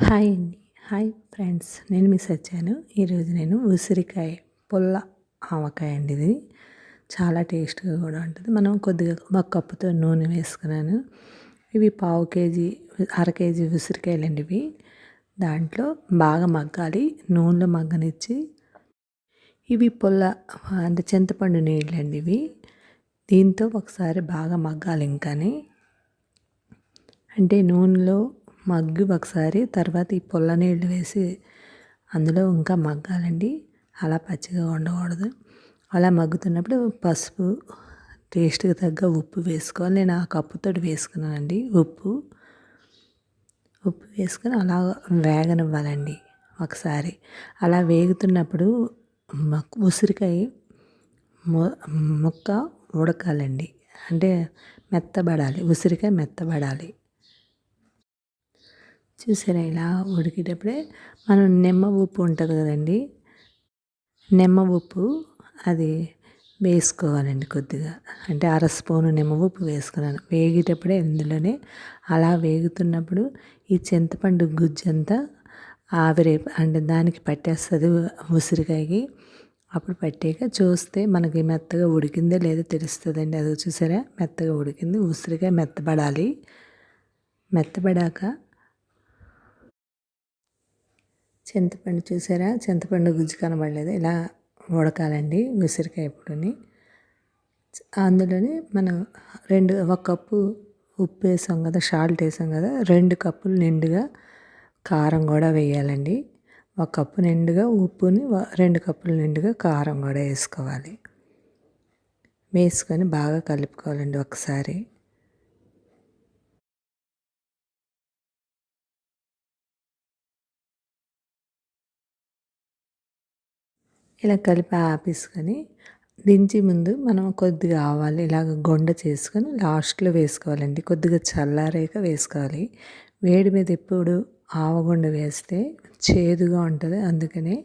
Hi అండి. Hi friends. నేను miss వచ్చాను ఈరోజు నేను ఉసిరికాయ పుల్ల ఆవకాయ అండి ఇది. చాలా టేస్ట్గా కూడా ఉంటుంది. మనం కొద్దిగా ఒక కప్పుతో నూనె వేసుకున్నాను. ఇవి పావు కేజీ అర కేజీ ఉసిరికాయలు అండి ఇవి దాంట్లో బాగా మగ్గాలి. నూనెలో మగ్గనిచ్చి ఇవి పుల్ల అంటే చింతపండు నీళ్ళు అండి ఇవి దీంతో ఒకసారి బాగా మగ్గాలి ఇంకాని అంటే నూనెలో మగ్గి ఒకసారి తర్వాత ఈ పుల్ల నీళ్ళు వేసి అందులో ఇంకా మగ్గాలండి. అలా పచ్చిగా ఉండకూడదు. అలా మగ్గుతున్నప్పుడు పసుపు టేస్ట్కి తగ్గ ఉప్పు వేసుకోవాలి. నేను ఆ కప్పుతో వేసుకున్నానండి ఉప్పు. ఉప్పు వేసుకొని అలా వేగనివ్వాలండి ఒకసారి. అలా వేగుతున్నప్పుడు ఉసిరికాయ ముక్క ఉడకాలండి. అంటే మెత్తబడాలి. ఉసిరికాయ మెత్తబడాలి. చూసారా ఇలా ఉడికేటప్పుడే మనం నిమ్మ ఉప్పు ఉంటుంది కదండి. నిమ్మ ఉప్పు అది వేసుకోవాలండి కొద్దిగా. అంటే అర స్పూను నిమ్మ ఉప్పు వేసుకున్నాను. వేగేటప్పుడే ఇందులోనే అలా వేగుతున్నప్పుడు ఈ చింతపండు గుజ్జంతా ఆవిరి అంటే దానికి పట్టేస్తుంది ఉసిరికాయకి. అప్పుడు పట్టాక చూస్తే మనకి మెత్తగా ఉడికిందో లేదో తెలుస్తుందండి. అది చూసారా? మెత్తగా ఉడికింది. ఉసిరికాయ మెత్తబడాలి. మెత్తబడాక చింతపండు చూసారా? చింతపండు గుజ్జు కనబడలేదు. ఇలా ఉడకాలండి ఉసిరికాయ పొడిని. అందులోని మనం రెండు ఒక కప్పు ఉప్పు వేసాం కదా సాల్ట్ వేసాం కదా రెండు కప్పులు నిండుగా కారం కూడా వేయాలండి. ఒక కప్పు నిండుగా ఉప్పుని రెండు కప్పులు నిండుగా కారం కూడా వేసుకోవాలి. వేసుకొని బాగా కలుపుకోవాలండి ఒకసారి. ఇలా కలిపి ఆపేసుకొని దించి ముందు మనం కొద్దిగా ఆవాలి ఇలాగ గొండ చేసుకొని లాస్ట్లో వేసుకోవాలండి. కొద్దిగా చల్లారేక వేసుకోవాలి. వేడి మీద ఎప్పుడు ఆవగుండ వేస్తే చేదుగా ఉంటుంది. అందుకనే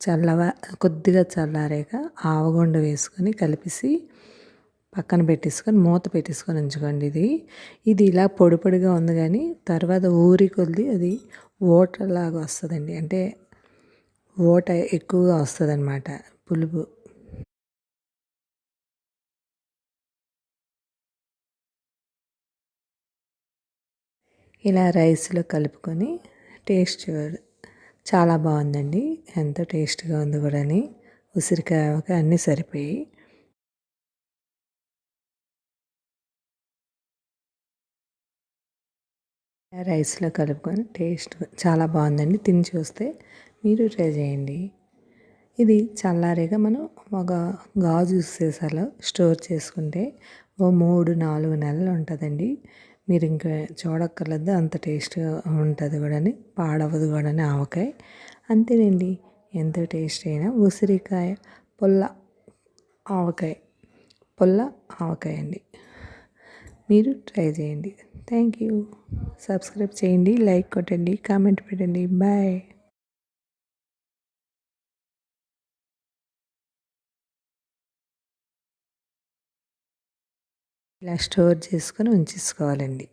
చల్లవ కొద్దిగా చల్లారాక ఆవగుండ వేసుకొని కలిపేసి పక్కన పెట్టేసుకొని మూత పెట్టేసుకొని ఉంచుకోండి ఇది. ఇది ఇలా పొడి పొడిగా ఉంది కానీ తర్వాత ఊరి కొద్ది అది ఓటర్లాగా వస్తుందండి. అంటే ఓట ఎక్కువగా వస్తుందన్నమాట పులుపు. ఇలా రైస్లో కలుపుకొని టేస్ట్ చాలా బాగుందండి. ఎంత టేస్ట్గా ఉంది కూడా అని ఉసిరికాయ అన్నీ సరిపోయి రైస్లో కలుపుకొని టేస్ట్ చాలా బాగుందండి. తిని చూస్తే మీరు ట్రై చేయండి. ఇది చల్లారేగా మనం ఒక గాజు సీసాలో స్టోర్ చేసుకుంటే ఓ మూడు నాలుగు నెలలు ఉంటుందండి. మీరు ఇంకా చూడక్కర్లేదు అంత టేస్ట్గా ఉంటుంది కూడా పాడవదు కూడా ఆవకాయ. అంతేనండి. ఎంతో టేస్ట్ అయినా ఉసిరికాయ పొల్ల ఆవకాయ పొల్ల ఆవకాయ అండి. మీరు ట్రై చేయండి. Thank you. సబ్స్క్రైబ్ చేయండి లైక్ కొట్టండి కామెంట్ పెట్టండి. బాయ్. ఇలా స్టోర్ చేసుకొని ఉంచేసుకోవాలండి.